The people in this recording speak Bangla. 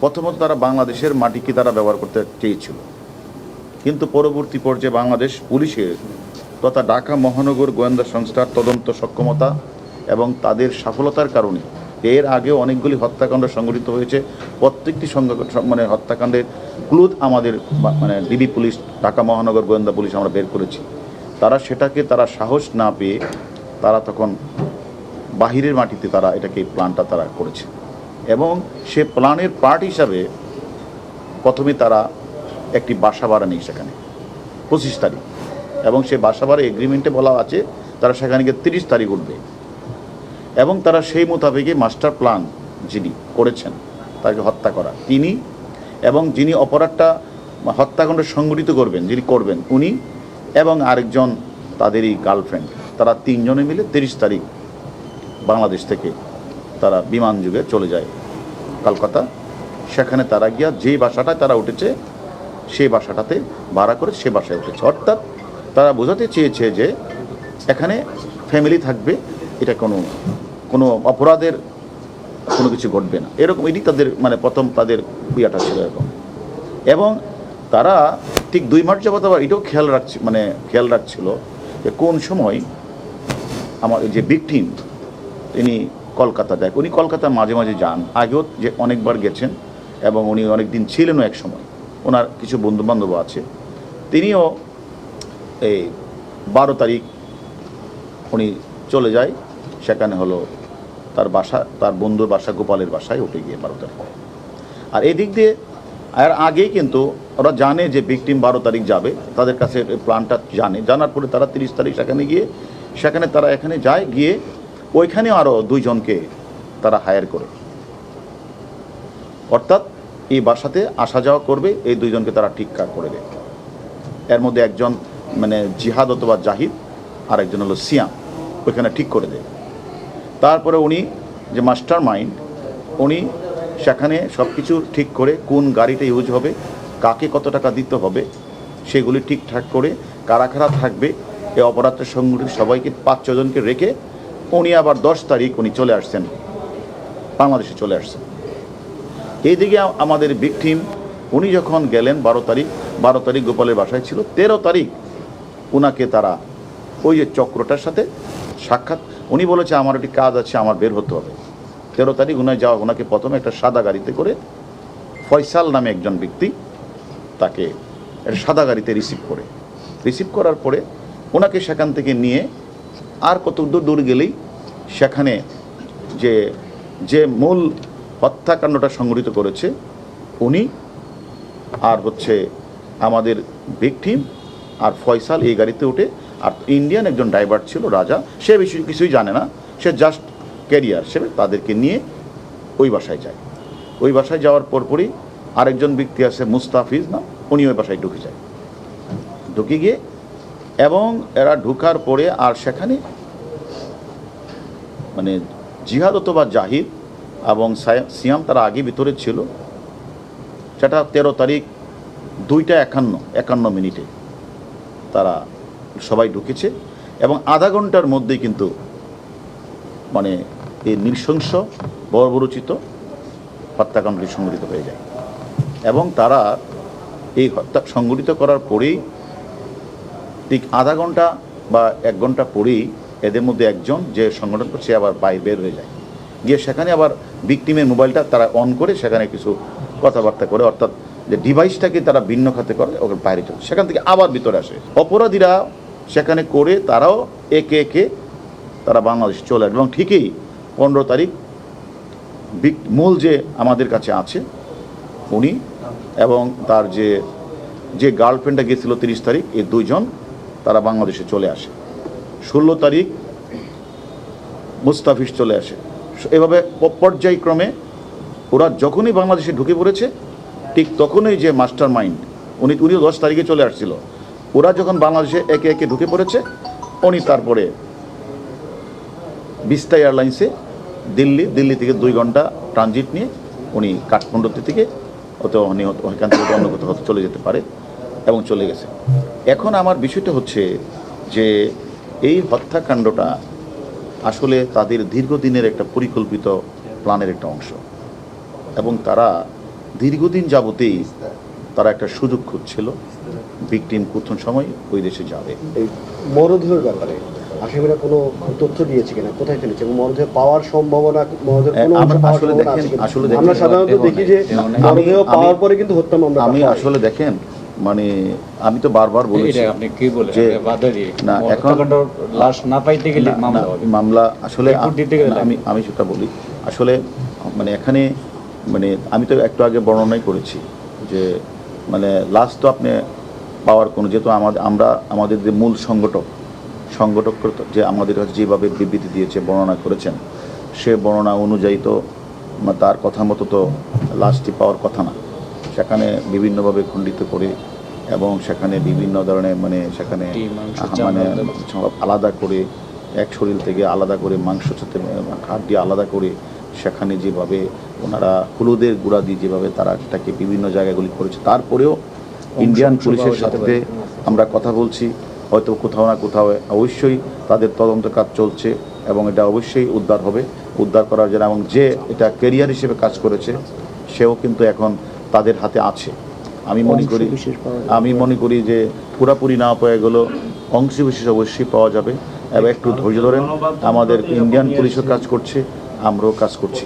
প্রথমত তারা বাংলাদেশের মাটিকে তারা ব্যবহার করতে চেয়েছিল। কিন্তু পরবর্তী পর্যায়ে বাংলাদেশ পুলিশের তথা ঢাকা মহানগর গোয়েন্দা সংস্থার তদন্ত সক্ষমতা এবং তাদের সফলতার কারণে এর আগেও অনেকগুলি হত্যাকাণ্ড সংঘটিত হয়েছে। প্রত্যেকটি মানে হত্যাকাণ্ডের ক্লুদ আমাদের মানে ডিবি পুলিশ, ঢাকা মহানগর গোয়েন্দা পুলিশ আমরা বের করেছি। তারা সেটাকে তারা সাহস না পেয়ে তারা তখন বাহিরের মাটিতে তারা এটাকে প্ল্যানটা তারা করেছে। এবং সে প্ল্যানের পার্ট হিসাবে প্রথমে তারা একটি বাসা ভাড়া নেই সেখানে, পঁচিশ তারিখ। এবং সে বাসা ভাড়া এগ্রিমেন্টে বলা আছে, তারা সেখানে গিয়ে তিরিশ তারিখ উঠবে। এবং তারা সেই মোতাবেকই মাস্টার প্ল্যান যিনি করেছেন, তাকে হত্যা করা। তিনি এবং যিনি অপরাধটা হত্যাকাণ্ড সংগঠিত করবেন, যিনি করবেন উনি এবং আরেকজন তাদেরই গার্লফ্রেন্ড তারা তিনজনে মিলে তিরিশ তারিখ বাংলাদেশ থেকে তারা বিমান যুগে চলে যায় কলকাতা। সেখানে তারা গিয়া যেই বাসাটায় তারা উঠেছে সেই বাসাটাতে ভাড়া করে সে বাসায় উঠেছে। অর্থাৎ তারা বোঝাতে চেয়েছে যে এখানে ফ্যামিলি থাকবে, এটা কোনো কোনো অপরাধের কোনো কিছু ঘটবে না। এরকম এটি তাদের মানে প্রথম তাদের ইয়েটা ছিল এরকম। এবং তারা ঠিক দুই মাস যাবত আবার এটাও খেয়াল রাখছে মানে খেয়াল রাখছিল যে কোন সময় আমার যে ভিকটিম তিনি কলকাতা যায় উনি কলকাতা মাঝে মাঝে যান। আগেও যে অনেকবার গেছেন এবং উনি অনেক দিন ছিলেনও এক সময়। ওনার কিছু বন্ধুবান্ধব আছে। তিনিও এই বারো তারিখ উনি চলে যায়। সেখানে হলো তার বাসা, তার বন্ধুর বাসা, গোপালের বাসায় উঠে গিয়ে বারো তারিখ। আর এই দিক দিয়ে, আর আগেই কিন্তু ওরা জানে যে ভিকটিম বারো তারিখ যাবে। তাদের কাছে প্ল্যানটা জানে। জানার পরে তারা তিরিশ তারিখ সেখানে গিয়ে, সেখানে তারা এখানে যায়, গিয়ে ওইখানেও আরও দুইজনকে তারা হায়ার করে। অর্থাৎ এই বাসাতে আসা যাওয়া করবে, এই দুইজনকে তারা ঠিকঠাক করে দেয়। এর মধ্যে একজন মানে জিহাদ অথবা জাহিদ আর একজন হলো সিয়াম, ওইখানে ঠিক করে দেয়। তারপরে উনি যে মাস্টার মাইন্ড উনি সেখানে সব কিছু ঠিক করে কোন গাড়িটা ইউজ হবে, কাকে কত টাকা দিতে হবে, সেগুলি ঠিকঠাক করে কারা কারা থাকবে, এই অপরাধের সংগঠিত সবাইকে পাঁচ ছজনকে রেখে উনি আবার দশ তারিখ উনি চলে আসছেন, বাংলাদেশে চলে আসছেন। এইদিকে আমাদের ভিকটিম উনি যখন গেলেন বারো তারিখ বারো তারিখ গোপালের বাসায় ছিল, তেরো তারিখ উনাকে তারা ওই যে চক্রটার সাথে সাক্ষাৎ, উনি বলেছে, আমার একটি কাজ আছে, আমার বের হতে হবে। তেরো তারিখ উনায় যাওয়া ওনাকে প্রথমে একটা সাদা গাড়িতে করে ফয়সাল নামে একজন ব্যক্তি তাকে সাদা গাড়িতে রিসিভ করে। রিসিভ করার পরে ওনাকে সেখান থেকে নিয়ে আর কত দূর গেলেই সেখানে যে যে মূল হত্যাকাণ্ডটা সংগঠিত করেছে, উনি আর হচ্ছে আমাদের ভিকটিম আর ফয়সাল এই গাড়িতে উঠে, আর ইন্ডিয়ান একজন ড্রাইভার ছিল, রাজা, সে বিষয়ে কিছুই জানে না। সে জাস্ট ক্যারিয়ার সে তাদেরকে নিয়ে ওই বাসায় যায়। ওই বাসায় যাওয়ার পরপরই আরেকজন ব্যক্তি আছে মুস্তাফিজ না, উনি ওই বাসায় ঢুকে যায়। ঢুকে গিয়ে এবং এরা ঢুকার পরে আর সেখানে মানে জিহাদ অথবা জাহিদ এবং সায়া- সিয়াম তারা আগে ভিতরে ছিল। সেটা তেরো তারিখ দুইটা একান্ন একান্ন মিনিটে তারা সবাই ঢুকেছে এবং আধা ঘণ্টার মধ্যেই কিন্তু মানে এই নৃশংস, বর্বরচিত হত্যাকাণ্ডটি সংঘটিত হয়ে যায়। এবং তারা এই হত্যা সংঘটিত করার পরেই ঠিক আধা ঘণ্টা বা এক ঘণ্টা পরেই এদের মধ্যে একজন যে সংগঠন করছে আবার বাইরে বের হয়ে যায়। গিয়ে সেখানে আবার ভিকটিমের মোবাইলটা তারা অন করে সেখানে কিছু কথাবার্তা করে, অর্থাৎ যে ডিভাইসটাকে তারা ভিন্ন খাতে করে, ওকে বাইরে চলে সেখান থেকে আবার ভিতরে আসে। অপরাধীরা সেখানে করে তারাও একে একে তারা বাংলাদেশে চলে আসে। এবং ঠিকই পনেরো তারিখ মূল যে আমাদের কাছে আছে, উনি এবং তার যে যে গার্লফ্রেন্ডটা গিয়েছিল তিরিশ তারিখ, এই দুইজন তারা বাংলাদেশে চলে আসে। ষোলো তারিখ মুস্তাফিজ চলে আসে। এভাবে পর্যায়ক্রমে ওরা যখনই বাংলাদেশে ঢুকে পড়েছে, ঠিক তখনই যে মাস্টার মাইন্ড উনি উনিও দশ তারিখে চলে আসছিল। ওরা যখন বাংলাদেশে একে একে ঢুকে পড়েছে, উনি তারপরে বিস্তা এয়ারলাইন্সে দিল্লি দিল্লি থেকে দুই ঘণ্টা ট্রানজিট নিয়ে উনি কাঠমান্ডু থেকে হয়তো উনি ওইখান থেকে অন্য কোথাও চলে যেতে পারে। এবং চলে গেছে এখন আমার বিষয়টা হচ্ছে যে এই হত্যাকাণ্ডটা আসলে তাদের দীর্ঘদিনের একটা পরিকল্পিত প্ল্যানের একটা অংশ এবং তারা দীর্ঘদিন যাবতেই তারা একটা সুযোগ খুঁজছিল ভিকটিম কোন সময় ওই দেশে যাবে এই মরদেহের ব্যাপারে আসামিরা কোনো তথ্য দিয়েছে কিনা কোথায় ফেলেছে এবং মরদেহ পাওয়ার সম্ভাবনা মরদেহ কোনো আসলে দেখেন- আসলে আমরা সাধারণত দেখি যে দেহ মরদেহ পাওয়ার পরে কিন্তু হত্যা মামলা আমি আসলে দেখেন মানে আমি তো বারবার বলেছি আপনি কি বলেন? যে- না, এখন- লাশ না পাইতে গেলে মামলা মামলা আসলে আমি আমি সেটা বলি। আসলে মানে এখানে মানে আমি তো একটু আগে বর্ণনাই করেছি যে মানে লাস্ট তো আপনি পাওয়ার কোনো যেহেতু আমাদের আমরা আমাদের যে মূল সংগঠক সংগঠক যে আমাদের কাছে যেভাবে বিবৃতি দিয়েছে বর্ণনা করেছেন সে বর্ণনা অনুযায়ী তো তার কথা মতো তো লাশটি পাওয়ার কথা না। সেখানে বিভিন্নভাবে খণ্ডিত করে এবং সেখানে বিভিন্ন ধরনের মানে সেখানে মানে আলাদা করে এক শরীর থেকে আলাদা করে মাংস সাথে হাড্ডি আলাদা করে সেখানে যেভাবে ওনারা হলুদের গুঁড়া দিয়ে যেভাবে তারা এটাকে বিভিন্ন জায়গাগুলি করেছে। তারপরেও ইন্ডিয়ান পুলিশের সাথে আমরা কথা বলছি হয়তো কোথাও না কোথাও অবশ্যই তাদের তদন্ত কাজ চলছে এবং এটা অবশ্যই উদ্ধার হবে। উদ্ধার করার জন্য এবং যে এটা কেরিয়ার হিসেবে কাজ করেছে সেও কিন্তু এখন তাদের হাতে আছে। আমি মনে করি আমি মনে করি যে পুরাপুরি না পাওয়া গেলেও অংশ বিশেষ অবশ্যই পাওয়া যাবে। এবং একটু ধৈর্য ধরেন আমাদের ইন্ডিয়ান পুলিশও কাজ করছে আমরাও কাজ করছি।